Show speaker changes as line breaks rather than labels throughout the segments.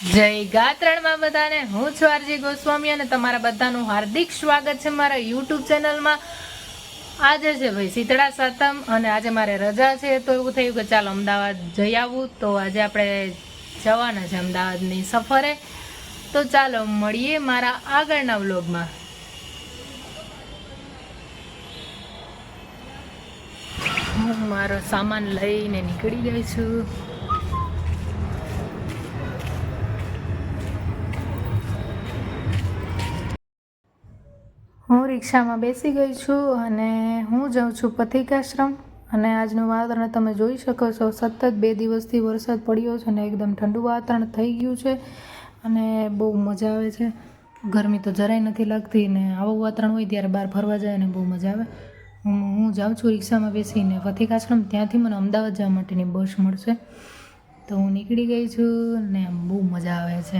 જય ગાત્રણમાં બધાને. હું છું આરજી ગોસ્વામી અને તમારા બધાનું હાર્દિક સ્વાગત છે મારા યુટ્યુબ ચેનલમાં. આજે છે ભાઈ શીતળા સાતમ અને આજે મારે રજા છે તો એવું થયું કે ચાલો અમદાવાદ જઈ આવું. તો આજે આપણે જવાના છે અમદાવાદની સફરે. તો ચાલો મળીએ મારા આગળના વ્લોગમાં. હું મારો સામાન લઈને નીકળી ગઈ છું. હું રિક્ષામાં બેસી ગઈ છું અને હું જાઉં છું પથિકાશ્રમ. અને આજનું વાતાવરણ તમે જોઈ શકો છો, સતત બે દિવસથી વરસાદ પડ્યો છે અને એકદમ ઠંડુ વાતાવરણ થઈ ગયું છે અને બહુ મજા આવે છે. ગરમી તો જરાય નથી લાગતી ને આવું વાતાવરણ હોય ત્યારે બહાર ફરવા જાય ને બહુ મજા આવે. હું હું જાઉં છું રિક્ષામાં બેસીને. પથિકાશ્રમ ત્યાંથી મને અમદાવાદ જવા માટેની બસ મળશે. તો હું નીકળી ગઈ છું ને બહુ મજા આવે છે.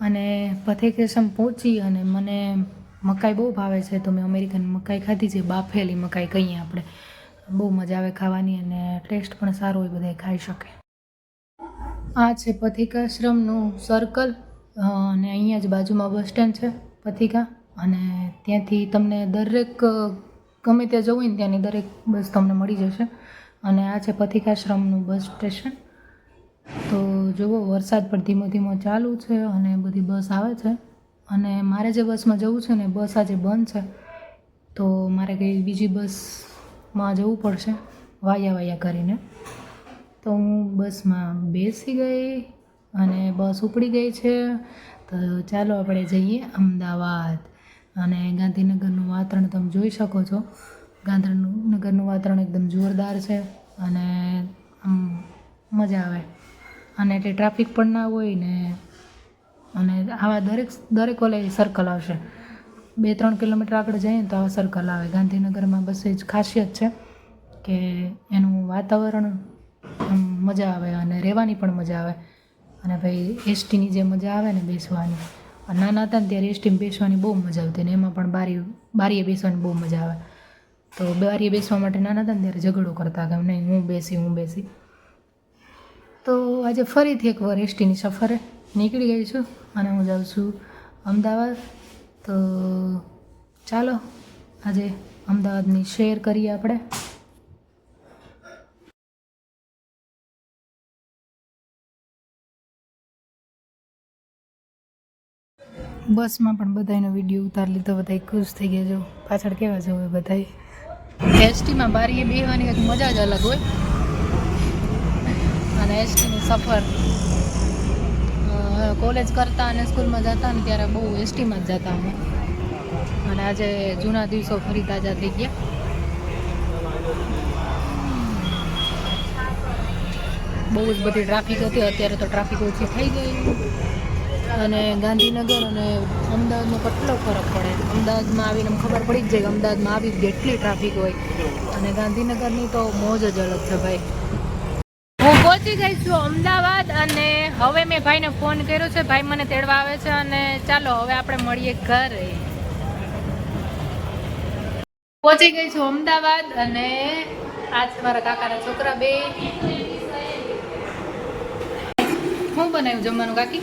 અને પથિકાશ્રમ પહોંચી અને મને મકાઈ બહુ ભાવે છે. તો મેં અમેરિકન મકાઈ ખાધી છે. બાફેલી મકાઈ કહીએ આપણે. બહુ મજા આવે ખાવાની અને ટેસ્ટ પણ સારો હોય બધા ખાઈ શકે. આ છે પથિકાશ્રમનું સર્કલ અને અહીંયા જ બાજુમાં બસ સ્ટેન્ડ છે, પથિકા. અને ત્યાંથી તમને દરેક, ગમે ત્યાં જવું હોય ને ત્યાંની દરેક બસ તમને મળી જશે. અને આ છે પથિકાશ્રમનું બસ સ્ટેશન તો જુઓ, વરસાદ પણ ધીમો ધીમો ચાલુ છે અને બધી બસ આવે છે. અને મારે જે બસમાં જવું છે ને બસ આજે બંધ છે, તો મારે કંઈ બીજી બસમાં જવું પડશે, વાયા વાયા કરીને. તો હું બસમાં બેસી ગઈ અને બસ ઉપડી ગઈ છે. તો ચાલો આપણે જઈએ અમદાવાદ. અને ગાંધીનગરનું વાતાવરણ તમે જોઈ શકો છો. ગાંધીનગરનું વાતાવરણ એકદમ જોરદાર છે અને આમ મજા આવે. અને એટલે ટ્રાફિક પણ ના હોય ને અને આવા દરેક દરેક ઓલે સર્કલ આવશે. બે, ત્રણ કિલોમીટર આગળ જઈએ તો આવા સર્કલ આવે. ગાંધીનગરમાં બસ એ જ ખાસિયત છે કે એનું વાતાવરણ મજા આવે અને રહેવાની પણ મજા આવે. અને ભાઈ, એસટીની જે મજા આવે ને બેસવાની નાના હતા ને ત્યારે એસટીમાં બેસવાની બહુ મજા આવતી ને એમાં પણ બારી, બારીએ બેસવાની બહુ મજા આવે. તો બારીએ બેસવા માટે નાના હતા ને ત્યારે ઝઘડો કરતા કે નહીં, હું બેસી હું બેસી. તો આજે ફરીથી એકવાર એસટીની સફરે નીકળી ગઈ છું અને હું જાઉં છું અમદાવાદ. તો ચાલો, આજે અમદાવાદની શેર કરીએ આપણે. બસમાં પણ બધાનો વીડિયો ઉતારી લીધો બધા ખુશ થઈ ગયા. જો, પાછળ કેવા જવું બધા એસટીમાં બારીએ બેહવાની મજા જ અલગ હોય. અને એસટીની સફર કોલેજ કરતા અને સ્કૂલમાં જતા ને ત્યારે બહુ એસટીમાં જ જતા અમે. અને આજે જૂના દિવસો ફરી તાજા થઈ ગયા. બહુ જ બધી ટ્રાફિક હતી, અત્યારે તો ટ્રાફિક ઓછી થઈ ગઈ. અને ગાંધીનગર અને અમદાવાદનો કેટલો ફરક પડે? અમદાવાદમાં આવીને ખબર પડી જ જાય અમદાવાદમાં આવી કેટલી ટ્રાફિક હોય. અને ગાંધીનગરની તો મોજ જ અલગ છે ભાઈ. પહોંચી છું અમદાવાદ અને હવે મેં ભાઈને ફોન કર્યો છે. ભાઈ મને તેડવા આવે છે અને ચાલો હવે આપણે મળીએ ઘરે. પહોંચી ગઈ છું અમદાવાદ અને આજ મારા કાકાના છોકરા બે. શું બનાવ્યું જમવાનું, કાકી?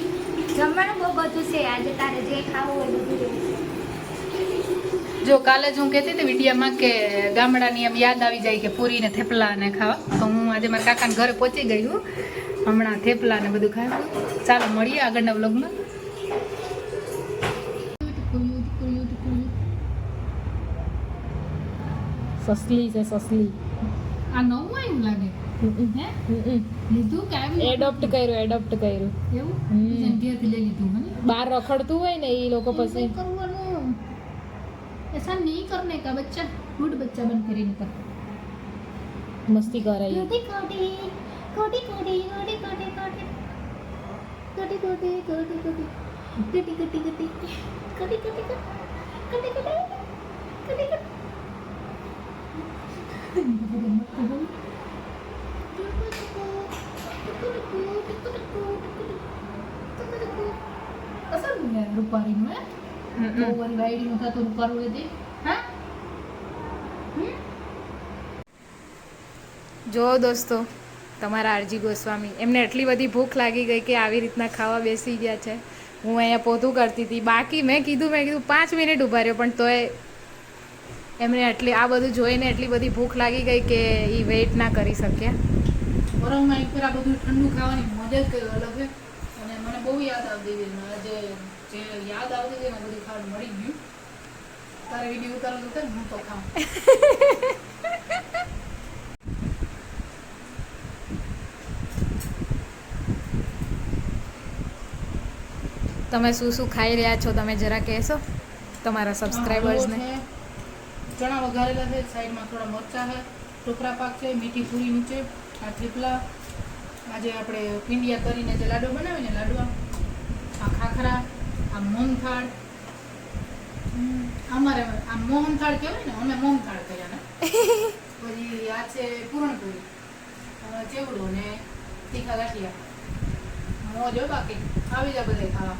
જમવાનું બહુ બધું છે. આજે તારે જે ખાવું હોય બધું.
જો કાલે જ હું કહેતી હતી વિડીયામાં કે ગામડાની એમ યાદ આવી જાય કે પૂરી ને થેપલા ને ખાવા. તો હું આજે મારા કાકાને ઘરે પહોંચી ગઈ હું. હમણાં થેપલા ને બધું ખાવું ચાલો મળીએ આગળના વ્લોગમાં. સસલી છે સસલી. આ નવું આવ્યું લાગે?
એડોપ્ટ કર્યું એડોપ્ટ કર્યું.
એવું? લઈ
બહાર રખડતું હોય ને એ લોકો પછી.
ऐसा नहीं करने का बच्चा गुड बच्चा बन
के
रहने का Kau tidak tahu, tidak tahu, tidak tahu, tidak tahu, tidak tahu, tidak tahu, tidak tahu, tidak tahu,
tidak tahu, tidak tahu, tidak tahu, tidak tahu, tidak થતું હા? જો દોસ્તો
તમારા આરજી ગોસ્વામી એમને એટલી બધી ભૂખ લાગી ગઈ કે આવી રીતના ખાવા બેસી ગયા છે. હું અહીંયા પોતું કરતી હતી. બાકી મેં કીધું મેં કીધું પાંચ મિનિટ ઊભા રહ્યો પણ તોય એમને એટલી આ બધું જોઈને એટલી બધી ભૂખ લાગી ગઈ કે એ વેઇટ ના કરી શક્યા.
ગરમમાં એક આ બધું ઠંડુ ખાવાની મજા જ કઈ અલગ છે. અને મને બહુ યાદ આવતી મને જે યાદ આવતી હતી ને બધું ખાવાનું મળી ગયું. તારે વીડિયો ઉતારવાનું થાય ને હું તો ખાઉં.
તમે શું શું ખાઈ રહ્યા છો તમે જરા કહેશો તમારા સબસ્ક્રાઈબર્સને
ચણા વઘારેલા છે સાઈડમાં થોડા મરચા છે ટોકરા પાક છે મીઠી પૂરી નીચે આ થેપલા. આજે આપણે પિંડિયા કરીને જે લાડુ બનાવે ને લાડવા આ ખાખરા. આ મોહનથાળ અમારે આ મોહનથાળ કહેવાય ને અમે મોહનથાળ કર્યા ને. પછી આ છે પૂરણપુરી. ચેવડો ને તીખા ગાંઠિયા મોજો બાકી. આવી જા બધા ખાવા.